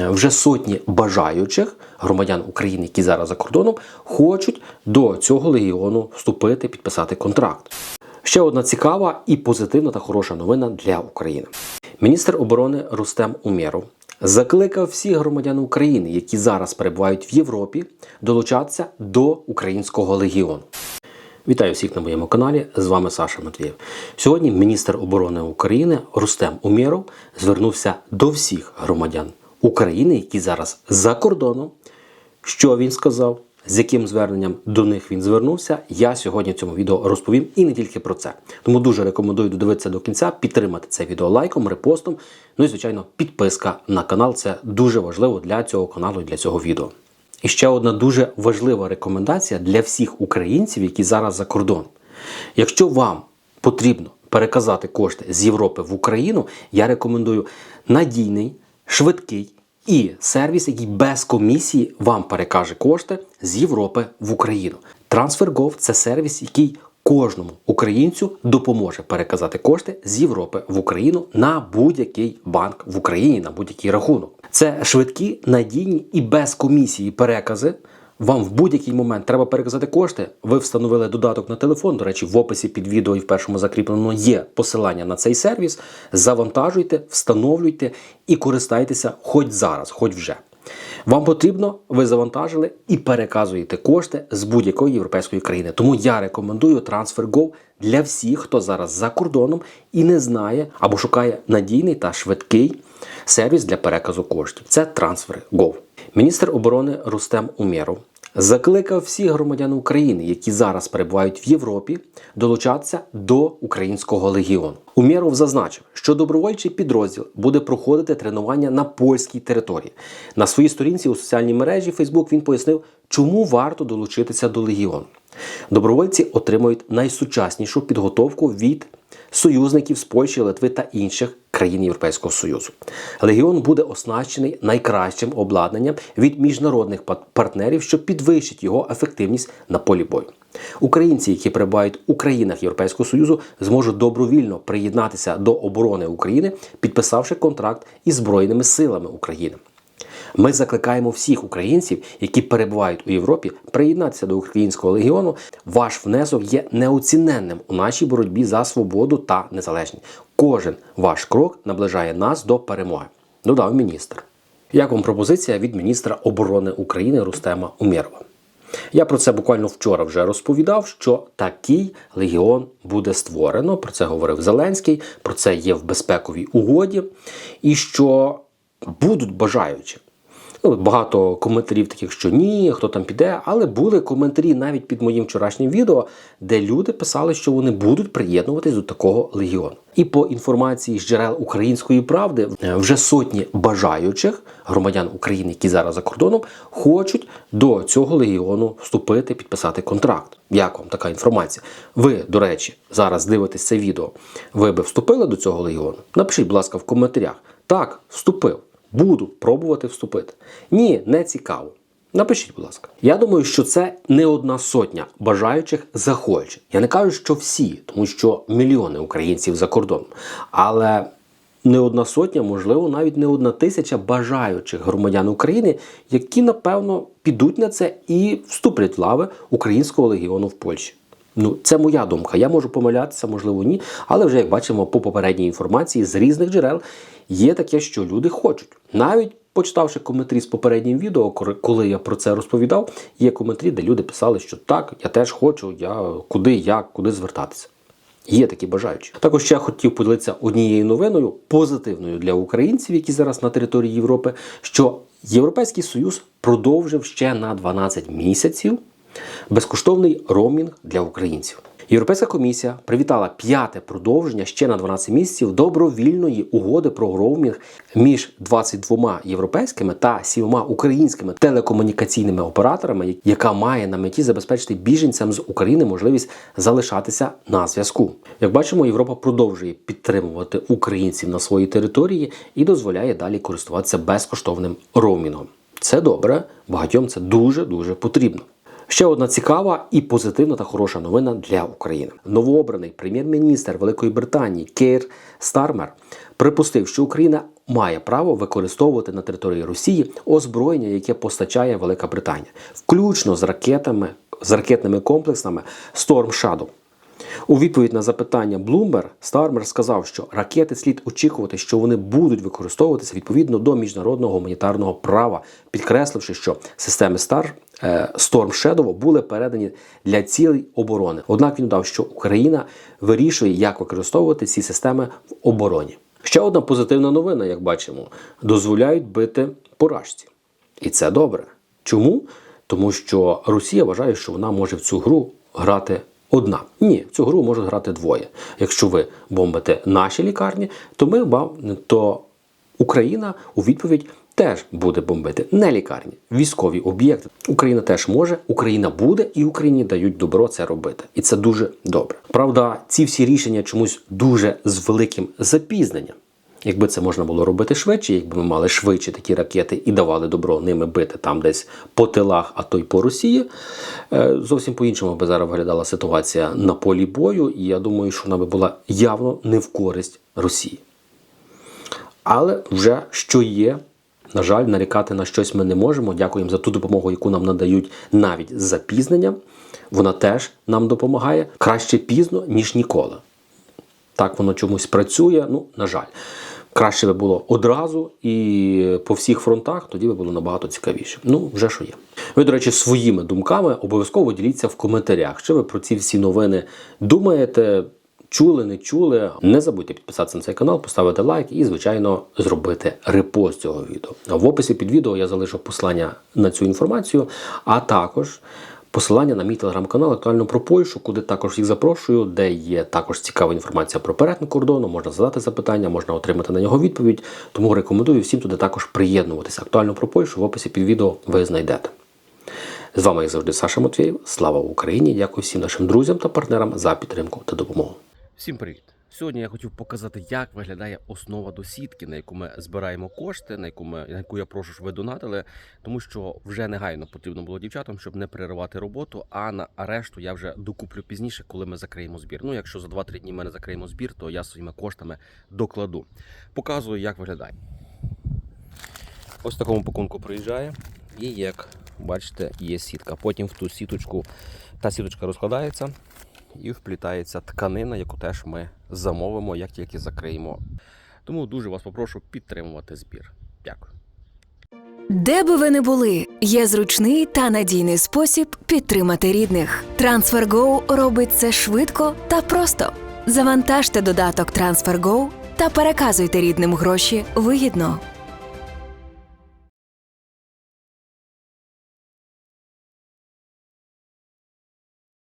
Е, Вже сотні бажаючих громадян України, які зараз за кордоном, хочуть до цього легіону вступити, підписати контракт. Ще одна цікава і позитивна та хороша новина для України. Міністр оборони Рустем Умєров закликав всіх громадян України, які зараз перебувають в Європі, долучатися до українського легіону. Вітаю всіх на моєму каналі. З вами Саша Матвієв. Сьогодні міністр оборони України Рустем Умєров звернувся до всіх громадян України, які зараз за кордоном. Що він сказав, з яким зверненням до них він звернувся, я сьогодні цьому відео розповім і не тільки про це. Тому дуже рекомендую додивитися до кінця, підтримати це відео лайком, репостом. Ну і звичайно, підписка на канал. Це дуже важливо для цього каналу і для цього відео. І ще одна дуже важлива рекомендація для всіх українців, які зараз за кордон. Якщо вам потрібно переказати кошти з Європи в Україну, я рекомендую надійний, швидкий і сервіс, який без комісії вам перекаже кошти з Європи в Україну. TransferGov – це сервіс, який кожному українцю допоможе переказати кошти з Європи в Україну на будь-який банк в Україні, на будь-який рахунок. Це швидкі, надійні і без комісії перекази. Вам в будь-який момент треба переказати кошти. Ви встановили додаток на телефон. До речі, в описі під відео і в першому закріпленому є посилання на цей сервіс. Завантажуйте, встановлюйте і користайтеся хоч зараз, хоч вже. Вам потрібно, ви завантажили і переказуєте кошти з будь-якої європейської країни. Тому я рекомендую TransferGo для всіх, хто зараз за кордоном і не знає або шукає надійний та швидкий сервіс для переказу коштів. Це TransferGo. Міністр оборони Рустем Умєров закликав всіх громадян України, які зараз перебувають в Європі, долучатися до українського легіону. Умєров зазначив, що добровольчий підрозділ буде проходити тренування на польській території. На своїй сторінці у соціальній мережі Facebook він пояснив, чому варто долучитися до легіону. Добровольці отримують найсучаснішу підготовку від союзників з Польщі, Литви та інших країн Європейського Союзу. Легіон буде оснащений найкращим обладнанням від міжнародних партнерів, що підвищить його ефективність на полі бою. Українці, які перебувають у країнах Європейського Союзу, зможуть добровільно приєднатися до оборони України, підписавши контракт із Збройними силами України. Ми закликаємо всіх українців, які перебувають у Європі, приєднатися до українського легіону. Ваш внесок є неоціненним у нашій боротьбі за свободу та незалежність. Кожен ваш крок наближає нас до перемоги. Додав міністр. Як вам пропозиція від міністра оборони України Рустема Умєрова? Я про це буквально вчора вже розповідав, що такий легіон буде створено. Про це говорив Зеленський, про це є в безпековій угоді, і що будуть бажаючі. Ну, багато коментарів таких, що ні, хто там піде, але були коментарі навіть під моїм вчорашнім відео, де люди писали, що вони будуть приєднуватись до такого легіону. І по інформації з джерел української правди, вже сотні бажаючих громадян України, які зараз за кордоном, хочуть до цього легіону вступити, підписати контракт. Як вам така інформація? Ви, до речі, зараз дивитесь це відео. Ви би вступили до цього легіону? Напишіть, будь ласка, в коментарях. Так, вступив. Буду пробувати вступити. Ні, не цікаво. Напишіть, будь ласка. Я думаю, що це не одна сотня бажаючих захоче. Я не кажу, що всі, тому що мільйони українців за кордоном. Але не одна сотня, можливо, навіть не одна тисяча бажаючих громадян України, які напевно підуть на це і вступлять в лави українського легіону в Польщі. Ну, це моя думка. Я можу помилятися, можливо, ні. Але вже як бачимо по попередній інформації з різних джерел, є таке, що люди хочуть. Навіть почитавши коментарі з попереднім відео, коли- я про це розповідав, є коментарі, де люди писали, що так, я теж хочу, я куди, як, куди звертатися. Є такі бажаючі. Також ще хотів поділитися однією новиною, позитивною для українців, які зараз на території Європи, що Європейський Союз продовжив ще на 12 місяців безкоштовний роумінг для українців. Європейська комісія привітала п'яте продовження ще на 12 місяців добровільної угоди про роумінг між 22 європейськими та 7 українськими телекомунікаційними операторами, яка має на меті забезпечити біженцям з України можливість залишатися на зв'язку. Як бачимо, Європа продовжує підтримувати українців на своїй території і дозволяє далі користуватися безкоштовним роумінгом. Це добре, багатьом це дуже дуже потрібно. Ще одна цікава і позитивна та хороша новина для України. Новообраний прем'єр-міністр Великої Британії Кейр Стармер припустив, що Україна має право використовувати на території Росії озброєння, яке постачає Велика Британія, включно з ракетами, з ракетними комплексами Storm Shadow. У відповідь на запитання Bloomberg Стармер сказав, що ракети слід очікувати, що вони будуть використовуватися відповідно до міжнародного гуманітарного права, підкресливши, що системи Star, Storm Shadow були передані для цілей оборони. Однак він додав, що Україна вирішує, як використовувати ці системи в обороні. Ще одна позитивна новина, як бачимо, дозволяють бити поражці. І це добре. Чому? Тому що Росія вважає, що вона може в цю гру грати одна. Ні, в цю гру можуть грати двоє. Якщо ви бомбите наші лікарні, то ми то Україна у відповідь теж буде бомбити не лікарні, військові об'єкти. Україна теж може, Україна буде, і Україні дають добро це робити. І це дуже добре. Правда, ці всі рішення чомусь дуже з великим запізненням. Якби це можна було робити швидше, якби ми мали швидше такі ракети і давали добро ними бити там десь по тилах, а то й по Росії, е, зовсім по-іншому би зараз виглядала ситуація на полі бою, і я думаю, що вона би була явно не в користь Росії. Але вже що є, на жаль, нарікати на щось ми не можемо. Дякуємо за ту допомогу, яку нам надають навіть з запізненням. Вона теж нам допомагає краще пізно, ніж ніколи. Так воно чомусь працює. Ну, на жаль, краще би було одразу і по всіх фронтах, тоді би було набагато цікавіше. Ну, вже що є. Ви, до речі, своїми думками обов'язково діліться в коментарях. Що ви про ці всі новини думаєте? Чули, не чули. Не забудьте підписатися на цей канал, поставити лайк і, звичайно, зробити репост цього відео. В описі під відео я залишу посилання на цю інформацію, а також посилання на мій телеграм-канал актуально про Польщу, куди також їх запрошую, де є також цікава інформація про перетин кордону, можна задати запитання, можна отримати на нього відповідь. Тому рекомендую всім туди також приєднуватися. Актуально про Польщу в описі під відео ви знайдете. З вами, як завжди, Саша Матвєєв. Слава Україні! Дякую всім нашим друзям та партнерам за підтримку та допомогу. Всім привіт! Сьогодні я хотів показати, як виглядає основа до сітки, на яку ми збираємо кошти, на яку ми на яку я прошу, щоб ви донатили, тому що вже негайно потрібно було дівчатам, щоб не переривати роботу. А на а решту я вже докуплю пізніше, коли ми закриємо збір. Ну, якщо за 2-3 дні ми не закриємо збір, то я своїми коштами докладу. Показую, як виглядає. Ось в такому пакунку приїжджає. І як бачите, є сітка. Потім в ту сіточку та сіточка розкладається і вплітається тканина, яку теж ми замовимо, як тільки закриємо. Тому дуже вас попрошу підтримувати збір. Дякую. Де би ви не були, є зручний та надійний спосіб підтримати рідних. TransferGo робить це швидко та просто. Завантажте додаток TransferGo та переказуйте рідним гроші вигідно.